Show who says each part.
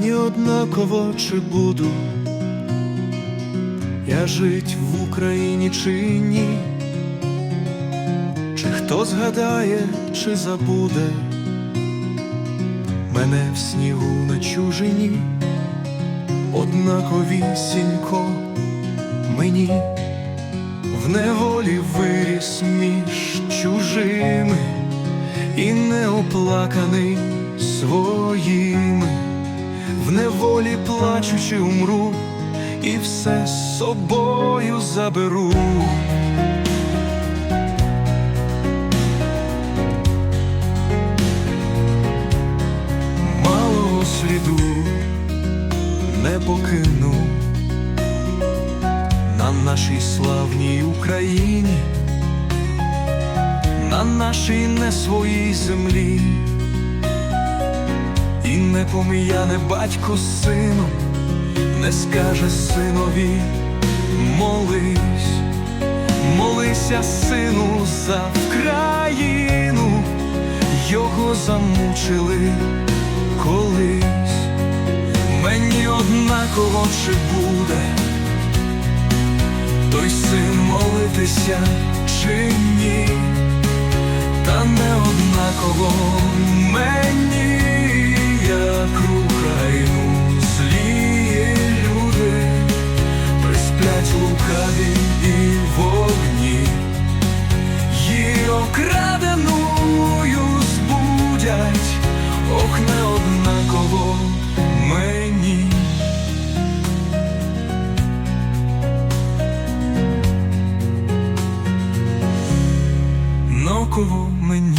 Speaker 1: Мені однаково чи буду я жить в Україні чи ні, чи хто згадає, чи забуде мене в снігу на чужині, однаковісінько мені в неволі виріс між чужими і неоплаканий своїми, в неволі плачучи умру, і все з собою заберу. Малого сліду не покину на нашій славній Україні, на нашій не своїй землі, не пом'яне батько з сином, не скаже синові, молись, молися, сину, за Вкраїну, його замучили колись, мені однаково чи буде той син молитися одиноко мені.